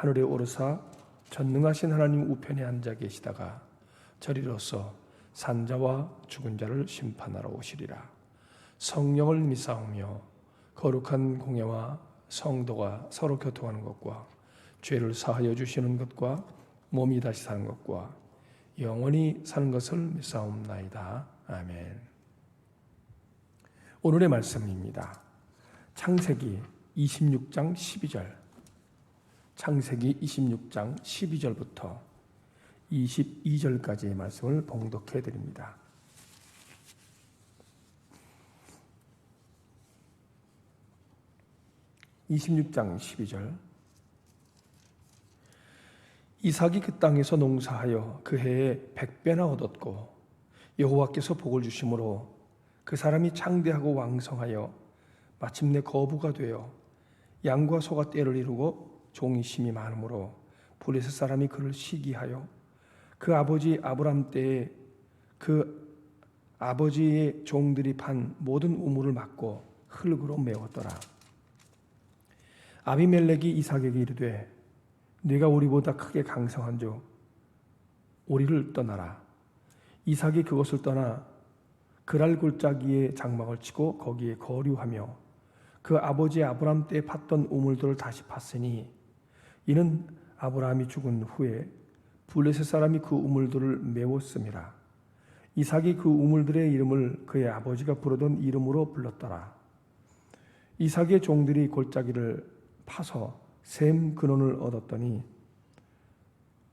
하늘에 오르사 전능하신 하나님 우편에 앉아 계시다가 저리로서 산자와 죽은 자를 심판하러 오시리라. 성령을 믿사오며 거룩한 공예와 성도가 서로 교통하는 것과 죄를 사하여 주시는 것과 몸이 다시 사는 것과 영원히 사는 것을 믿사옵나이다. 아멘. 오늘의 말씀입니다. 창세기 26장 12절. 창세기 26장 12절부터 22절까지의 말씀을 봉독해 드립니다. (26장 12절) 이삭이 그 땅에서 농사하여 그 해에 백배나 얻었고 여호와께서 복을 주심으로 그 사람이 창대하고 왕성하여 마침내 거부가 되어 양과 소가 떼를 이루고 종이 심이 많으므로 블레셋 사람이 그를 시기하여 그 아버지 아브람 때에 그 아버지의 종들이 판 모든 우물을 막고 흙으로 메웠더라. 아비멜렉이 이삭에게 이르되 네가 우리보다 크게 강성한즉 우리를 떠나라. 이삭이 그것을 떠나 그랄 골짜기에 장막을 치고 거기에 거류하며 그 아버지 아브람 때 팠던 우물들을 다시 팠으니 이는 아브라함이 죽은 후에 블레셋 사람이 그 우물들을 메웠음이라. 이삭이 그 우물들의 이름을 그의 아버지가 부르던 이름으로 불렀더라. 이삭의 종들이 골짜기를 파서 샘 근원을 얻었더니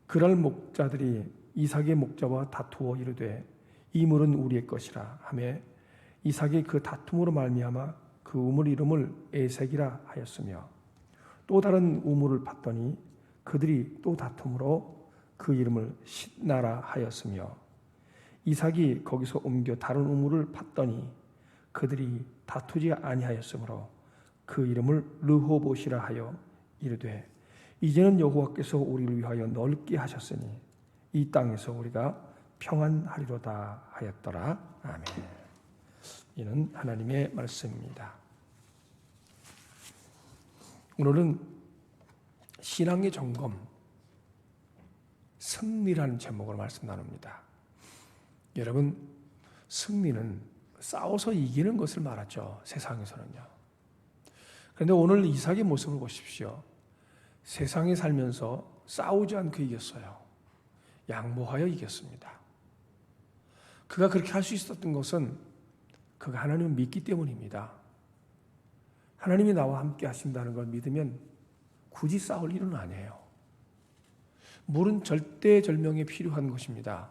그랄 목자들이 이삭의 목자와 다투어 이르되 이 물은 우리의 것이라 하매 이삭이 그 다툼으로 말미암아 그 우물 이름을 에색이라 하였으며 또 다른 우물을 팠더니 그들이 또 다툼으로 그 이름을 신나라 하였으며 이삭이 거기서 옮겨 다른 우물을 팠더니 그들이 다투지 아니하였으므로 그 이름을 르호봇이라 하여 이르되 이제는 여호와께서 우리를 위하여 넓게 하셨으니 이 땅에서 우리가 평안하리로다 하였더라 아멘. 이는 하나님의 말씀입니다. 오늘은 신앙의 점검 승리라는 제목으로 말씀 나눕니다. 여러분, 승리는 싸워서 이기는 것을 말하죠. 세상에서는요. 그런데 오늘 이삭의 모습을 보십시오. 세상에 살면서 싸우지 않고 이겼어요. 양보하여 이겼습니다. 그가 그렇게 할 수 있었던 것은 그가 하나님을 믿기 때문입니다. 하나님이 나와 함께 하신다는 걸 믿으면 굳이 싸울 일은 아니에요. 물은 절대절명에 필요한 것입니다.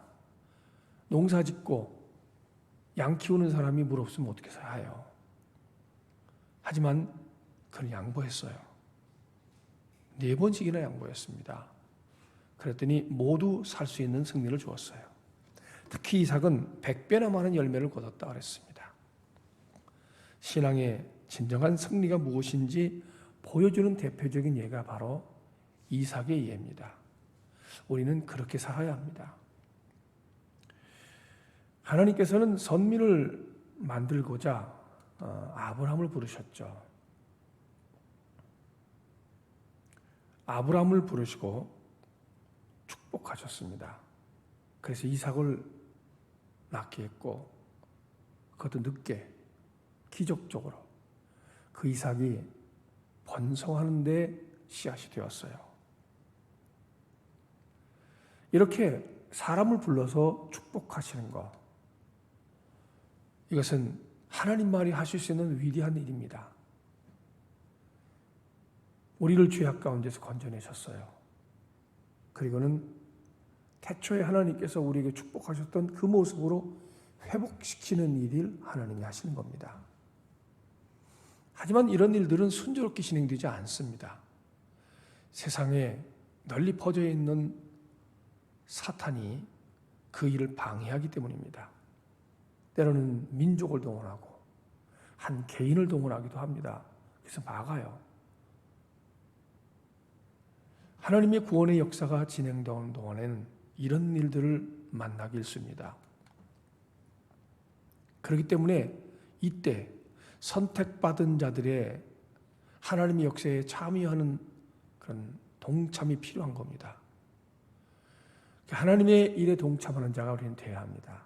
농사 짓고 양 키우는 사람이 물 없으면 어떻게 살아요? 하지만 그는 양보했어요. 네 번씩이나 양보했습니다. 그랬더니 모두 살 수 있는 승리를 주었어요. 특히 이삭은 100배나 많은 열매를 거뒀다 그랬습니다. 신앙의 진정한 승리가 무엇인지 보여주는 대표적인 예가 바로 이삭의 예입니다. 우리는 그렇게 살아야 합니다. 하나님께서는 선민을 만들고자 어, 아브라함을 부르셨죠. 아브라함을 부르시고 축복하셨습니다. 그래서 이삭을 낳게 했고 그것도 늦게 기적적으로 그 이삭이 번성하는데 씨앗이 되었어요. 이렇게 사람을 불러서 축복하시는 것. 이것은 하나님만이 하실 수 있는 위대한 일입니다. 우리를 죄악 가운데서 건져내셨어요. 그리고는 태초에 하나님께서 우리에게 축복하셨던 그 모습으로 회복시키는 일을 하나님이 하시는 겁니다. 하지만 이런 일들은 순조롭게 진행되지 않습니다. 세상에 널리 퍼져 있는 사탄이 그 일을 방해하기 때문입니다. 때로는 민족을 동원하고 한 개인을 동원하기도 합니다. 그래서 막아요. 하나님의 구원의 역사가 진행되는 동안에는 이런 일들을 만나기 일쑤입니다. 그렇기 때문에 이때 선택받은 자들의 하나님의 역사에 참여하는 그런 동참이 필요한 겁니다. 하나님의 일에 동참하는 자가 우리는 되어야 합니다.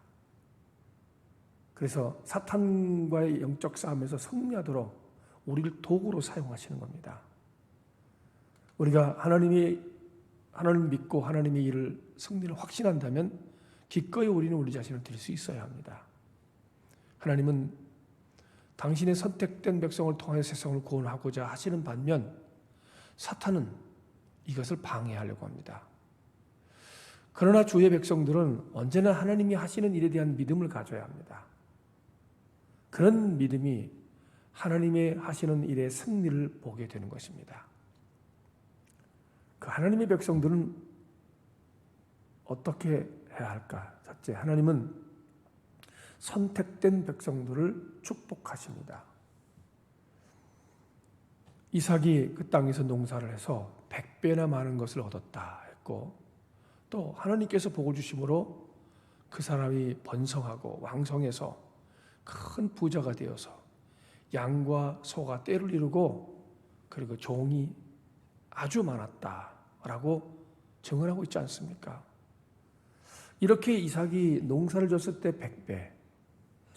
그래서 사탄과의 영적 싸움에서 승리하도록 우리를 도구로 사용하시는 겁니다. 우리가 하나님의 하나님 믿고 하나님의 일을 승리를 확신한다면 기꺼이 우리는 우리 자신을 드릴 수 있어야 합니다. 하나님은 당신의 선택된 백성을 통하여 세상을 구원하고자 하시는 반면 사탄은 이것을 방해하려고 합니다. 그러나 주의 백성들은 언제나 하나님이 하시는 일에 대한 믿음을 가져야 합니다. 그런 믿음이 하나님의 하시는 일의 승리를 보게 되는 것입니다. 그 하나님의 백성들은 어떻게 해야 할까? 첫째, 하나님은 선택된 백성들을 축복하십니다. 이삭이 그 땅에서 농사를 해서 백배나 많은 것을 얻었다 했고 또 하나님께서 복을 주심으로 그 사람이 번성하고 왕성해서 큰 부자가 되어서 양과 소가 때를 이루고 그리고 종이 아주 많았다라고 증언하고 있지 않습니까? 이렇게 이삭이 농사를 졌을 때 백배,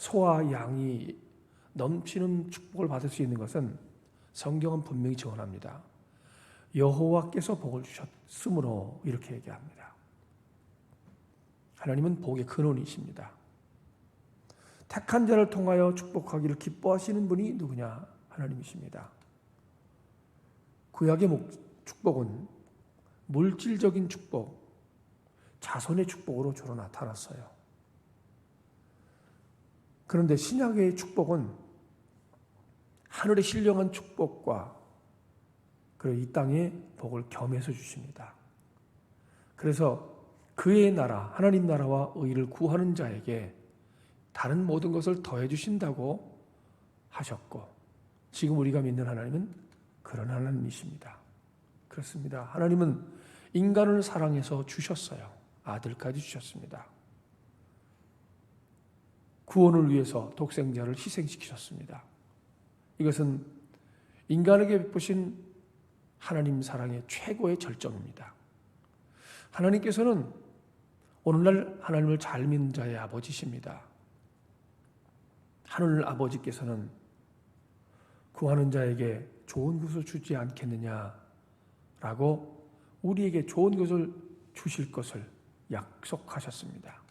소와 양이 넘치는 축복을 받을 수 있는 것은 성경은 분명히 증언합니다. 여호와께서 복을 주셨으므로 이렇게 얘기합니다. 하나님은 복의 근원이십니다. 택한 자를 통하여 축복하기를 기뻐하시는 분이 누구냐? 하나님이십니다. 구약의 축복은 물질적인 축복, 자손의 축복으로 주로 나타났어요. 그런데 신약의 축복은 하늘의 신령한 축복과 그리고 이 땅의 복을 겸해서 주십니다. 그래서 그의 나라, 하나님 나라와 의를 구하는 자에게 다른 모든 것을 더해 주신다고 하셨고 지금 우리가 믿는 하나님은 그런 하나님이십니다. 그렇습니다. 하나님은 인간을 사랑해서 주셨어요. 아들까지 주셨습니다. 구원을 위해서 독생자를 희생시키셨습니다. 이것은 인간에게 베푸신 하나님 사랑의 최고의 절정입니다. 하나님께서는 오늘날 하나님을 잘 믿는 자의 아버지십니다. 하늘 아버지께서는 구하는 자에게 좋은 것을 주지 않겠느냐라고 우리에게 좋은 것을 주실 것을 약속하셨습니다.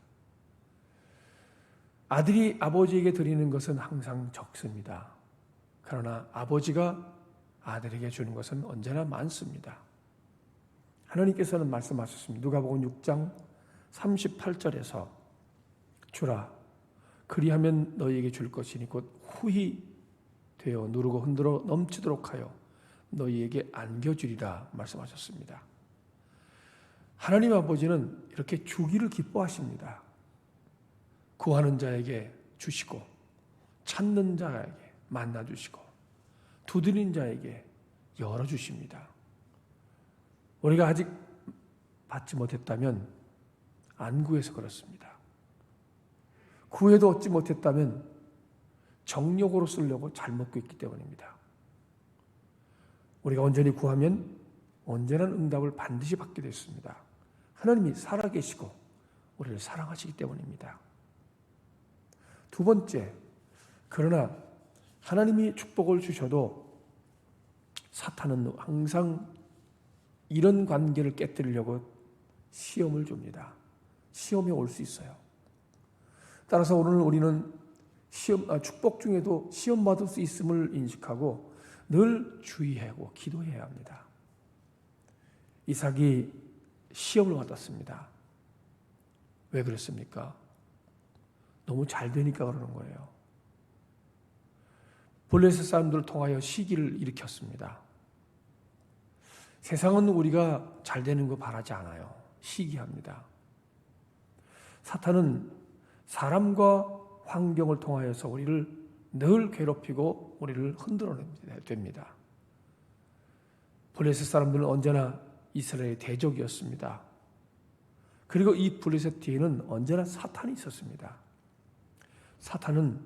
아들이 아버지에게 드리는 것은 항상 적습니다. 그러나 아버지가 아들에게 주는 것은 언제나 많습니다. 하나님께서는 말씀하셨습니다. 누가복음 6장 38절에서 주라 그리하면 너희에게 줄 것이니 곧 후히 되어 누르고 흔들어 넘치도록 하여 너희에게 안겨주리라 말씀하셨습니다. 하나님 아버지는 이렇게 주기를 기뻐하십니다. 구하는 자에게 주시고 찾는 자에게 만나 주시고 두드린 자에게 열어 주십니다. 우리가 아직 받지 못했다면 안 구해서 그렇습니다. 구해도 얻지 못했다면 정력으로 쓰려고 잘못 구했기 때문입니다. 우리가 온전히 구하면 언제나 응답을 반드시 받게 됐습니다. 하나님이 살아계시고 우리를 사랑하시기 때문입니다. 두 번째, 그러나 하나님이 축복을 주셔도 사탄은 항상 이런 관계를 깨뜨리려고 시험을 줍니다. 시험이 올 수 있어요. 따라서 오늘 우리는 시험, 아, 축복 중에도 시험 받을 수 있음을 인식하고 늘 주의하고 기도해야 합니다. 이삭이 시험을 받았습니다. 왜 그랬습니까? 너무 잘 되니까 그러는 거예요. 블레셋 사람들을 통하여 시기를 일으켰습니다. 세상은 우리가 잘 되는 거 바라지 않아요. 시기합니다. 사탄은 사람과 환경을 통하여서 우리를 늘 괴롭히고 우리를 흔들어냅니다. 블레셋 사람들은 언제나 이스라엘의 대적이었습니다. 그리고 이 블레셋 뒤에는 언제나 사탄이 있었습니다. 사탄은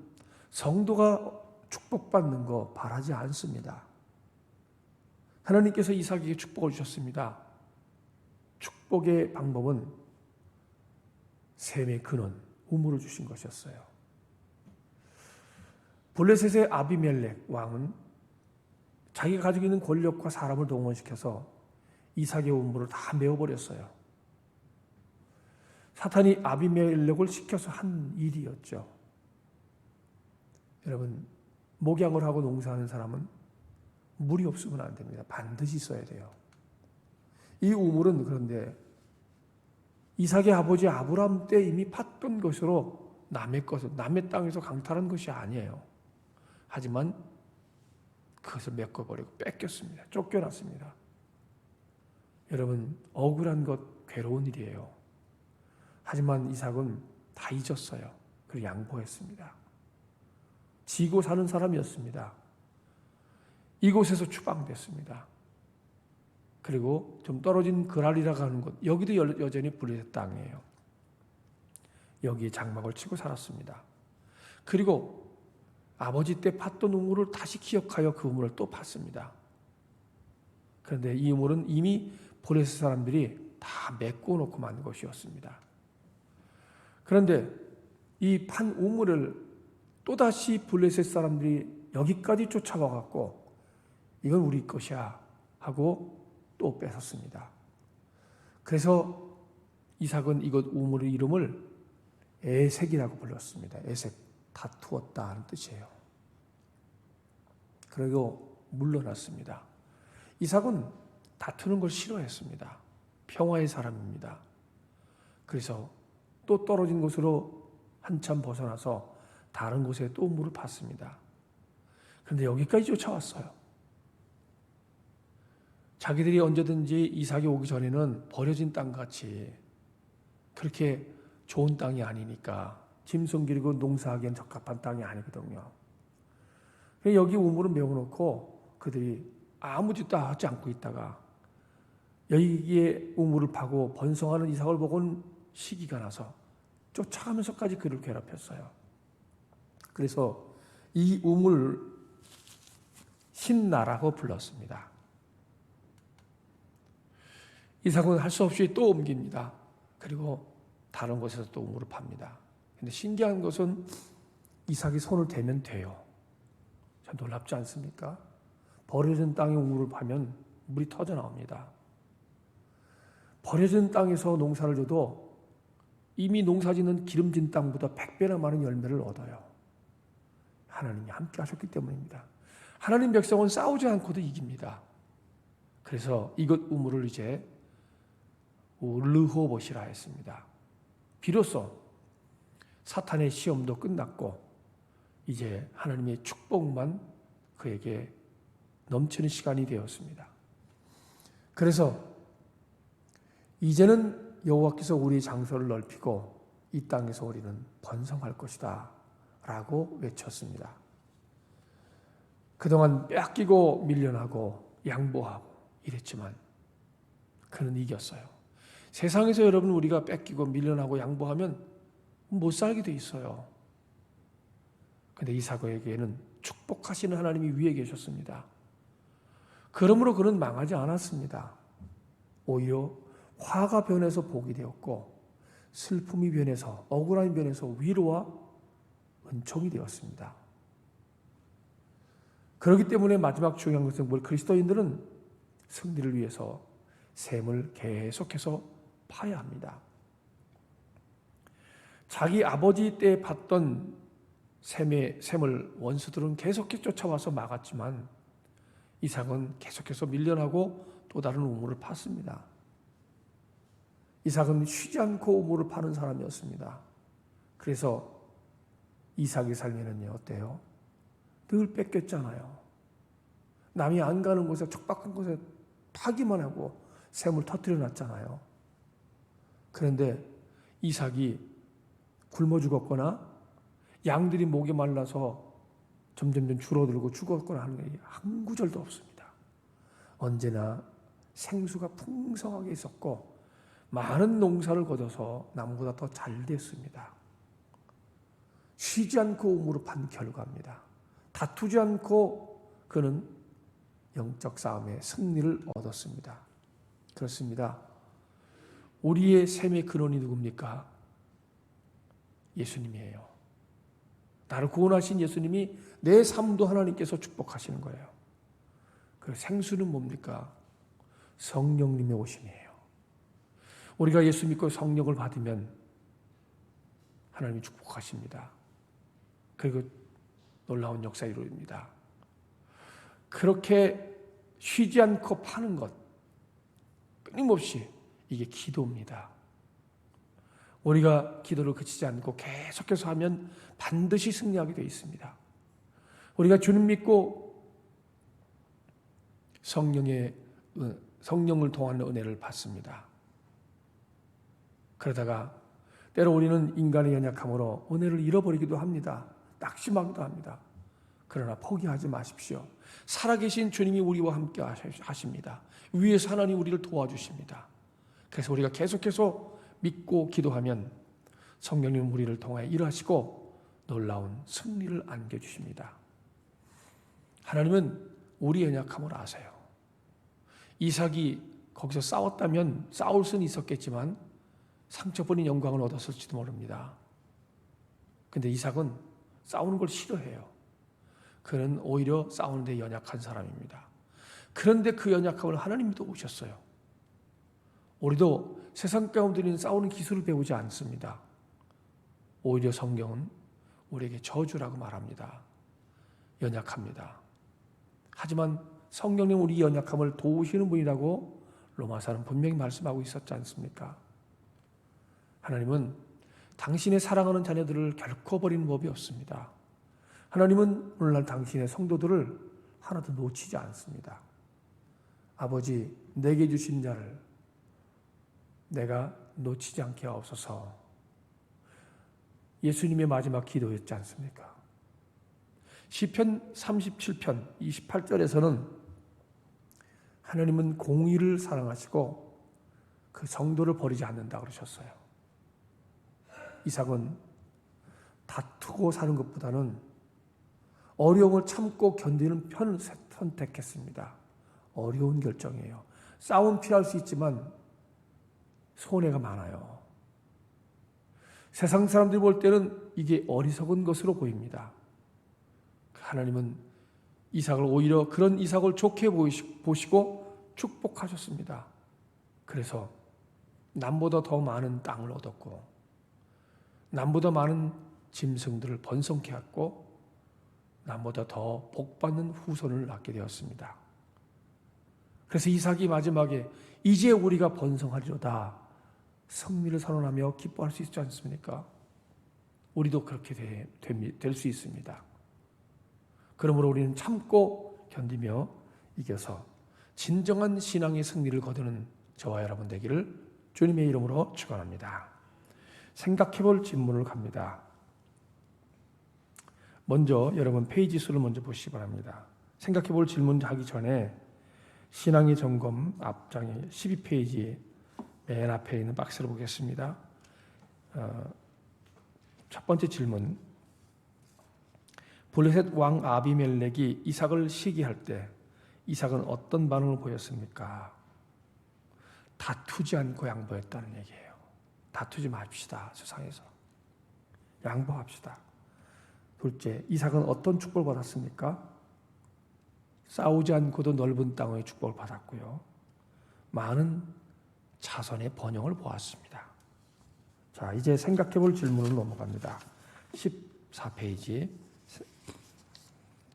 성도가 축복받는 거 바라지 않습니다. 하나님께서 이삭에게 축복을 주셨습니다. 축복의 방법은 셈의 근원, 우물을 주신 것이었어요. 블레셋의 아비멜렉 왕은 자기가 가지고 있는 권력과 사람을 동원시켜서 이삭의 우물을 다 메워버렸어요. 사탄이 아비멜렉을 시켜서 한 일이었죠. 여러분, 목양을 하고 농사하는 사람은 물이 없으면 안 됩니다. 반드시 써야 돼요. 이 우물은 그런데 이삭의 아버지 아브람 때 이미 팠던 것으로 남의 것을 남의 땅에서 강탈한 것이 아니에요. 하지만 그것을 메꿔버리고 뺏겼습니다. 쫓겨났습니다. 여러분 억울한 것 괴로운 일이에요. 하지만 이삭은 다 잊었어요. 그리고 양보했습니다. 지고 사는 사람이었습니다. 이곳에서 추방됐습니다. 그리고 좀 떨어진 그랄이라고 하는 곳, 여기도 여전히 블레셋 땅이에요. 여기에 장막을 치고 살았습니다. 그리고 아버지 때 팠던 우물을 다시 기억하여 그 우물을 또 팠습니다. 그런데 이 우물은 이미 블레셋 사람들이 다 메꿔 놓고 만든 것이었습니다. 그런데 이 판 우물을 또다시 블레셋 사람들이 여기까지 쫓아와 갖고 이건 우리 것이야 하고 또 뺏었습니다. 그래서 이삭은 이것 우물의 이름을 에색이라고 불렀습니다. 에색 다투었다 하는 뜻이에요. 그리고 물러났습니다. 이삭은 다투는 걸 싫어했습니다. 평화의 사람입니다. 그래서 또 떨어진 곳으로 한참 벗어나서 다른 곳에 또 물을 팠습니다. 그런데 여기까지 쫓아왔어요. 자기들이 언제든지 이삭이 오기 전에는 버려진 땅 같이 그렇게 좋은 땅이 아니니까 짐승 기르고 농사하기엔 적합한 땅이 아니거든요. 여기 우물을 메워놓고 그들이 아무 짓도 하지 않고 있다가 여기에 우물을 파고 번성하는 이삭을 보고는 시기가 나서 쫓아가면서까지 그를 괴롭혔어요. 그래서 이 우물 신나라고 불렀습니다. 이삭은 할 수 없이 또 옮깁니다. 그리고 다른 곳에서 또 우물을 팝니다. 근데 신기한 것은 이삭이 손을 대면 돼요. 참 놀랍지 않습니까? 버려진 땅에 우물을 파면 물이 터져 나옵니다. 버려진 땅에서 농사를 져도 이미 농사 짓는 기름진 땅보다 100배나 많은 열매를 얻어요. 하나님이 함께 하셨기 때문입니다. 하나님 백성은 싸우지 않고도 이깁니다. 그래서 이것 우물을 이제 르호봇이라 했습니다. 비로소 사탄의 시험도 끝났고 이제 하나님의 축복만 그에게 넘치는 시간이 되었습니다. 그래서 이제는 여호와께서 우리 장소를 넓히고 이 땅에서 우리는 번성할 것이다 라고 외쳤습니다. 그동안 뺏기고 밀려나고 양보하고 이랬지만 그는 이겼어요. 세상에서 여러분 우리가 뺏기고 밀려나고 양보하면 못 살게 돼 있어요. 근데 이사고에게는 축복하시는 하나님이 위에 계셨습니다. 그러므로 그는 망하지 않았습니다. 오히려 화가 변해서 복이 되었고 슬픔이 변해서 억울함이 변해서 위로와 은총이 되었습니다. 그렇기 때문에 마지막 중요한 것은 뭘 그리스도인들은 승리를 위해서 샘을 계속해서 파야 합니다. 자기 아버지 때 봤던 샘의 샘을 원수들은 계속해서 쫓아와서 막았지만 이삭은 계속해서 밀려나고 또 다른 우물을 팠습니다. 이삭은 쉬지 않고 우물을 파는 사람이었습니다. 그래서 이삭의 삶에는요 어때요? 늘 뺏겼잖아요. 남이 안 가는 곳에 척박한 곳에 타기만 하고 샘을 터뜨려 놨잖아요. 그런데 이삭이 굶어 죽었거나 양들이 목이 말라서 점점점 줄어들고 죽었거나 하는 게한 구절도 없습니다. 언제나 생수가 풍성하게 있었고 많은 농사를 거둬서 남보다 더 잘 됐습니다. 쉬지 않고 무릎한 결과입니다. 다투지 않고 그는 영적 싸움에 승리를 얻었습니다. 그렇습니다. 우리의 샘의 근원이 누굽니까? 예수님이에요. 나를 구원하신 예수님이 내 삶도 하나님께서 축복하시는 거예요. 그 생수는 뭡니까? 성령님의 오심이에요. 우리가 예수 믿고 성령을 받으면 하나님이 축복하십니다. 그리고 놀라운 역사 이루어집니다. 그렇게 쉬지 않고 파는 것, 끊임없이 이게 기도입니다. 우리가 기도를 그치지 않고 계속해서 하면 반드시 승리하게 되어 있습니다. 우리가 주님 믿고 성령의 은- 성령을 통한 은혜를 받습니다. 그러다가 때로 우리는 인간의 연약함으로 은혜를 잃어버리기도 합니다. 낙심하기도 합니다. 그러나 포기하지 마십시오. 살아계신 주님이 우리와 함께 하십니다. 위에서 하나님 우리를 도와주십니다. 그래서 우리가 계속해서 믿고 기도하면 성령님 우리를 통해 일하시고 놀라운 승리를 안겨주십니다. 하나님은 우리 연약함을 아세요. 이삭이 거기서 싸웠다면 싸울 수는 있었겠지만 상처뿐인 영광을 얻었을지도 모릅니다. 근데 이삭은 싸우는 걸 싫어해요. 그는 오히려 싸우는데 연약한 사람입니다. 그런데 그 연약함을 하나님이 도우셨어요. 우리도 세상 가운데는 싸우는 기술을 배우지 않습니다. 오히려 성경은 우리에게 저주라고 말합니다. 연약합니다. 하지만 성령님 우리 연약함을 도우시는 분이라고 로마서는 분명히 말씀하고 있었지 않습니까? 하나님은 당신의 사랑하는 자녀들을 결코 버리는 법이 없습니다. 하나님은 오늘날 당신의 성도들을 하나도 놓치지 않습니다. 아버지, 내게 주신 자를 내가 놓치지 않게 하옵소서. 예수님의 마지막 기도였지 않습니까? 시편 37편 28절에서는 하나님은 공의를 사랑하시고 그 성도를 버리지 않는다 그러셨어요. 이삭은 다투고 사는 것보다는 어려움을 참고 견디는 편을 선택했습니다. 어려운 결정이에요. 싸움 피할 수 있지만 손해가 많아요. 세상 사람들이 볼 때는 이게 어리석은 것으로 보입니다. 하나님은 이삭을 오히려 그런 이삭을 좋게 보시고 축복하셨습니다. 그래서 남보다 더 많은 땅을 얻었고 남보다 많은 짐승들을 번성케 했고 남보다 더 복받는 후손을 낳게 되었습니다. 그래서 이삭이 마지막에 이제 우리가 번성하리로다 승리를 선언하며 기뻐할 수 있지 않습니까? 우리도 그렇게 될 수 있습니다. 그러므로 우리는 참고 견디며 이겨서 진정한 신앙의 승리를 거두는 저와 여러분 되기를 주님의 이름으로 축원합니다. 생각해 볼 질문을 갑니다. 먼저 여러분 페이지 수를 먼저 보시기 바랍니다. 생각해 볼 질문 하기 전에 신앙의 점검 앞장에 12페이지 맨 앞에 있는 박스를 보겠습니다. 어, 첫 번째 질문. 블레셋 왕 아비멜렉이 이삭을 시기할 때 이삭은 어떤 반응을 보였습니까? 다투지 않고 양보했다는 얘기예요. 다투지 맙시다 세상에서 양보합시다. 둘째, 이삭은 어떤 축복을 받았습니까? 싸우지 않고도 넓은 땅의 축복을 받았고요. 많은 자손의 번영을 보았습니다. 자, 이제 생각해 볼 질문을 넘어갑니다. 14페이지.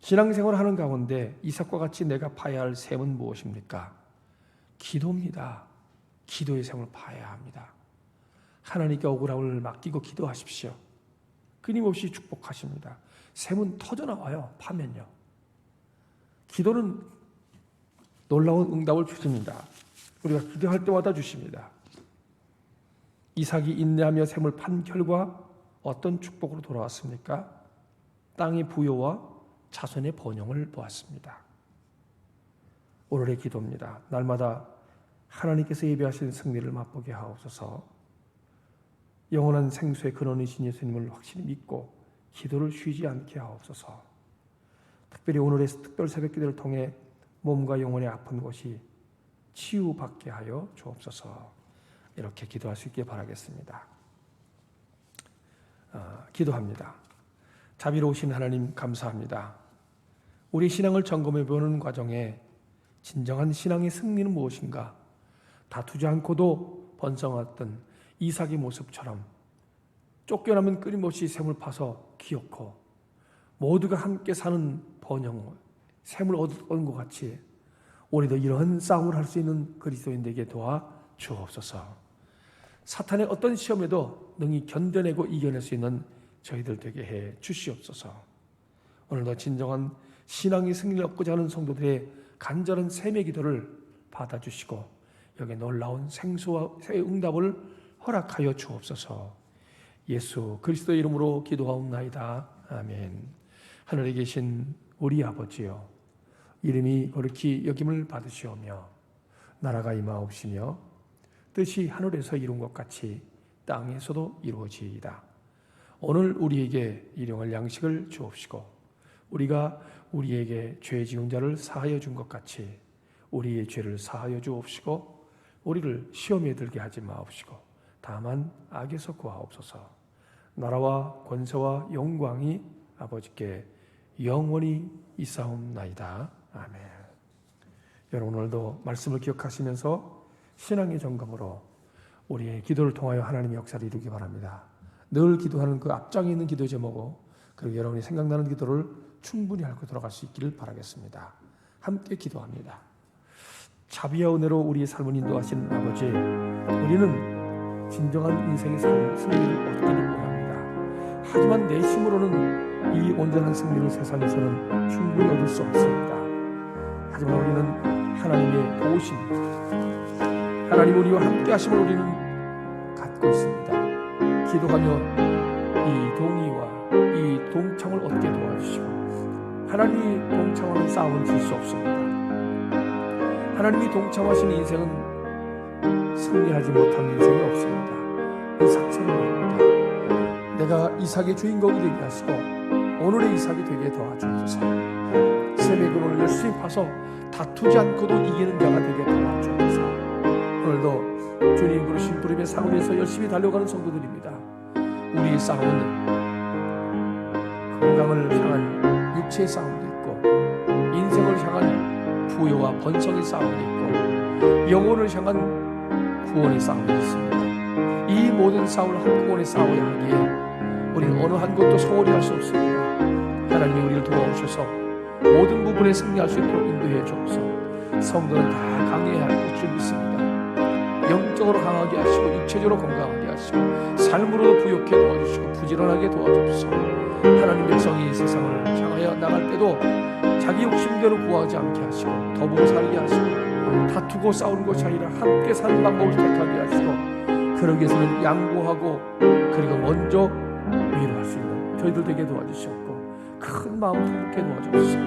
신앙생활을 하는 가운데 이삭과 같이 내가 파야 할 셈은 무엇입니까? 기도입니다. 기도의 셈을 파야 합니다. 하나님께 억울함을 맡기고 기도하십시오. 끊임없이 축복하십니다. 샘은 터져 나와요. 파면요. 기도는 놀라운 응답을 주십니다. 우리가 기도할 때마다 주십니다. 이삭이 인내하며 샘을 판 결과 어떤 축복으로 돌아왔습니까? 땅의 부여와 자손의 번영을 보았습니다. 오늘의 기도입니다. 날마다 하나님께서 예배하신 승리를 맛보게 하옵소서. 영원한 생수의 근원이신 예수님을 확실히 믿고 기도를 쉬지 않게 하옵소서. 특별히 오늘의 특별 새벽 기도를 통해 몸과 영혼의 아픈 곳이 치유받게 하여 주옵소서. 이렇게 기도할 수 있게 바라겠습니다. 아, 기도합니다. 자비로우신 하나님 감사합니다. 우리 신앙을 점검해 보는 과정에 진정한 신앙의 승리는 무엇인가? 다투지 않고도 번성했던 이삭의 모습처럼 쫓겨나면 끊임없이 샘을 파서 기어코 모두가 함께 사는 번영, 샘을 얻은 것 같이 우리도 이런 싸움을 할 수 있는 그리스도인에게 도와 주옵소서. 사탄의 어떤 시험에도 능히 견뎌내고 이겨낼 수 있는 저희들 되게 해 주시옵소서. 오늘도 진정한 신앙의 승리를 얻고자 하는 성도들의 간절한 샘의 기도를 받아주시고 여기 놀라운 생수와 새 응답을 허락하여 주옵소서. 예수 그리스도 이름으로 기도하옵나이다. 아멘. 하늘에 계신 우리 아버지요 이름이 거룩히 여김을 받으시오며 나라가 임하옵시며 뜻이 하늘에서 이룬 것 같이 땅에서도 이루어지이다. 오늘 우리에게 일용할 양식을 주옵시고 우리가 우리에게 죄 지은 자를 사하여 준 것 같이 우리의 죄를 사하여 주옵시고 우리를 시험에 들게 하지 마옵시고 다만 악에서 구하옵소서. 나라와 권세와 영광이 아버지께 영원히 있사옵나이다. 아멘. 여러분 오늘도 말씀을 기억하시면서 신앙의 점검으로 우리의 기도를 통하여 하나님의 역사를 이루기 바랍니다. 늘 기도하는 그 앞장에 있는 기도 제목고 그리고 여러분이 생각나는 기도를 충분히 앓고 돌아갈 수 있기를 바라겠습니다. 함께 기도합니다. 자비와 은혜로 우리의 삶을 인도하시는 아버지, 우리는 진정한 인생의 삶, 승리를 얻기를 원합니다. 하지만 내 힘으로는 이 온전한 승리를 세상에서는 충분히 얻을 수 없습니다. 하지만 우리는 하나님의 도우심, 하나님 우리와 함께 하심을 우리는 갖고 있습니다. 기도하며 이 동의와 이 동창을 얻게 도와주시고 하나님이 동참하는 싸움은 질 수 없습니다. 하나님이 동참하신 인생은 승리하지 못한 인생이 없습니다. 이 사체를 말입니다. 내가 이삭의 주인공이 되게 하시고 오늘의 이삭이 되게 도와주옵소서. 샘의 근원을 열심히 파서 다투지 않고도 이기는 자가 되게 도와주옵소서. 오늘도 주님 부르신 부름의 상원에서 열심히 달려가는 성도들입니다. 우리의 싸움은 건강을 향한 육체의 싸움도 있고 인생을 향한 부여와 번성의 싸움도 있고 영혼을 향한 싸움도 있습니다. 이 모든 싸움을 한꺼번에 싸워야 하기에 우리는 어느 한 것도 소홀히 할 수 없습니다. 하나님이 우리를 도와오셔서 모든 부분에 승리할 수 있도록 인도해 주옵소서. 성도는 다 강해야 할 줄 믿습니다. 영적으로 강하게 하시고 육체적으로 건강하게 하시고 삶으로도 부욕해 도와주시고 부지런하게 도와주옵소서. 하나님 백성이 세상을 향하여 나갈 때도 자기 욕심대로 구하지 않게 하시고 더불어 살게 하시고 다투고 싸우는 것이 아니라 함께 사는 방법을 택하게 하시고 그러기 위해서는 양보하고 그리고 먼저 위로할 수 있는 저희들 되게 도와주시옵고 큰 마음 품게 도와주옵소서.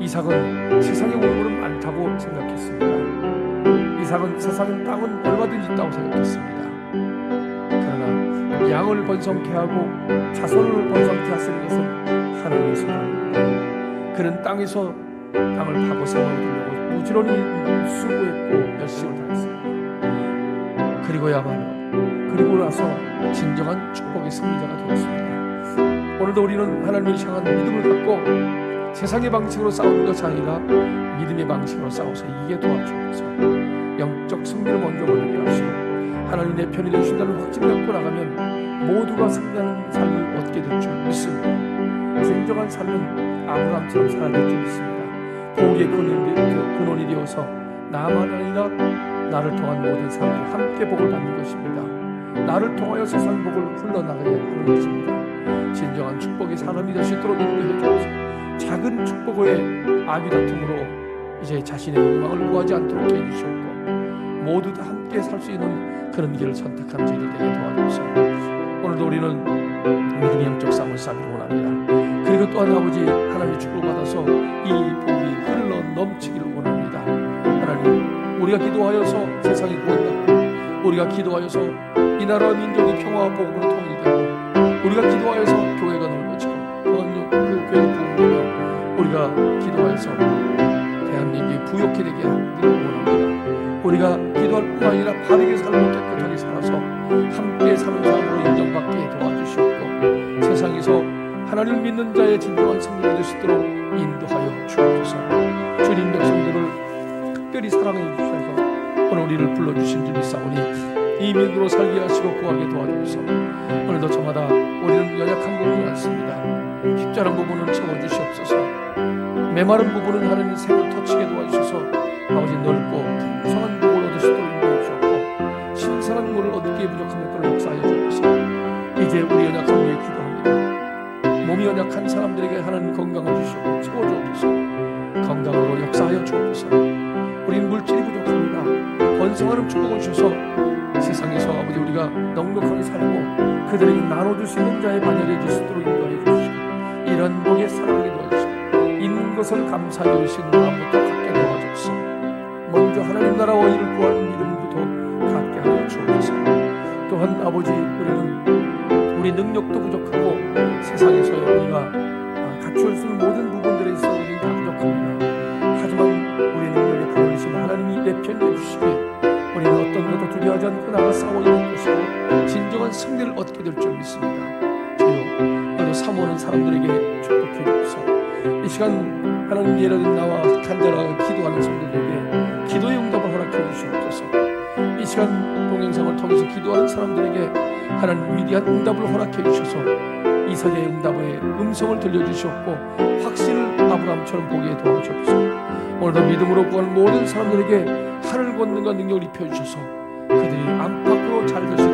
이삭은 세상에 올무는 많다고 생각했습니다. 이삭은 세상은 땅은 얼마든지 있다고 생각했습니다. 그러나 양을 번성케 하고 자손을 번성케 하시는 것은 하나님의 소망입니다. 그는 땅에서 땅을 파고 생으로 들려고 부지런히 수고했고 열심을 다했습니다. 그리고야말로 그리고 나서 진정한 축복의 승리자가 되었습니다. 오늘도 우리는 하나님을 향한 믿음을 갖고 세상의 방식으로 싸우는 것이 아니라 믿음의 방식으로 싸워서 이기게 도와주옵소서. 영적 승리를 먼저 얻게 하시고 하나님 내 편이 되신다는 확신을 갖고 나가면 모두가 승리하는 삶을 얻게 될 줄 믿습니다. 진정한 삶은 아브라함처럼 살아야 될 줄 믿습니다. 복의 근원이, 되어- 근원이 되어서 나만 아니라 나를 통한 모든 사람들이 함께 복을 받는 것입니다. 나를 통하여 세상 복을 흘러나가야 하는 것입니다. 진정한 축복의 사람이 될 수 있도록 인도해 주옵소서. 작은 축복의 악이 다툼으로 이제 자신의 욕망을 구하지 않도록 해주시옵고 모두 다 함께 살 수 있는 그런 길을 선택하는 저희들 되게 도와주옵소서 오늘도 우리는 믿음의 영적 쌈을 싸기를 원합니다 그리고 또한 아버지 하나님의 축복을 받아서 이 복이 흘러 넘치기를 원합니다 하나님 우리가 기도하여서 세상이 구원받고 우리가 기도하여서 이 나라와 민족이 평화와 복음으로 통일되고 우리가 기도하여서 교회가 넓어지고 그 교회가 부흥되며 우리가 기도하여서 대한민국이 부욕해 되게 하기를 원합니다. 우리가 기도할 뿐만 아니라 바르게 살고 깨끗하게 살아서 함께 사는 나님을 믿는 자의 진정한 승리를 얻을 수 있도록 인도하여 주옵소서. 주님 백성들을 특별히 사랑해 주셔서 오늘 우리를 불러주신 줄 믿사오니 이 민으로 살게 하시고 구하게 도와주소서. 오늘도 저마다 우리는 연약한 부분이 많습니다. 깊잖은 부분은 채워주시옵소서. 메마른 부분은 하나님 생을 터치게 도와주셔서 연약한 사람들에게 하나님 건강을 주시고 채워주옵소서 건강으로 역사하여 주옵소서. 우린 물질이 부족합니다. 번성하는 축복을 주셔서 세상에서 아버지 우리가 넉넉하게 살고 그들에게 나눠줄 수 있는 자의 반열이 될수 있도록 인도하여 주시고 이런 복에 사랑하게 도와주시고 있는 것을 감사하여 주시는 마음부터 갖게 도와주옵소서. 먼저 하나님 나라와 이를 구하는 믿음부터 갖게 하여 주옵소서. 또한 아버지 우리는 우리 능력도 부족하고 세상에서 우리가 아, 갖출 수 있는 모든 부분들에 있어 우리는 다 부족합니다. 하지만 우리 능력에 부르신 하나님이 내 편에 주시기에 우리는 어떤 것도 두려워하지 않고 나가 싸워 이길 것이고 진정한 승리를 얻게 될 줄 믿습니다. 주여 오늘 사모하는 사람들에게 축복해 주옵소서. 이 시간 하나님 예를 든 나와 간절하게 기도하는 성도 하나님 위대한 응답을 허락해 주셔서 이삭의 응답의 음성을 들려주시옵고 확신을 아브라함처럼 보게 도와주옵소서. 오늘도 믿음으로 구하는 모든 사람들에게 하늘 권능과 능력을 입혀주셔서 그들이 안팎으로 잘될 수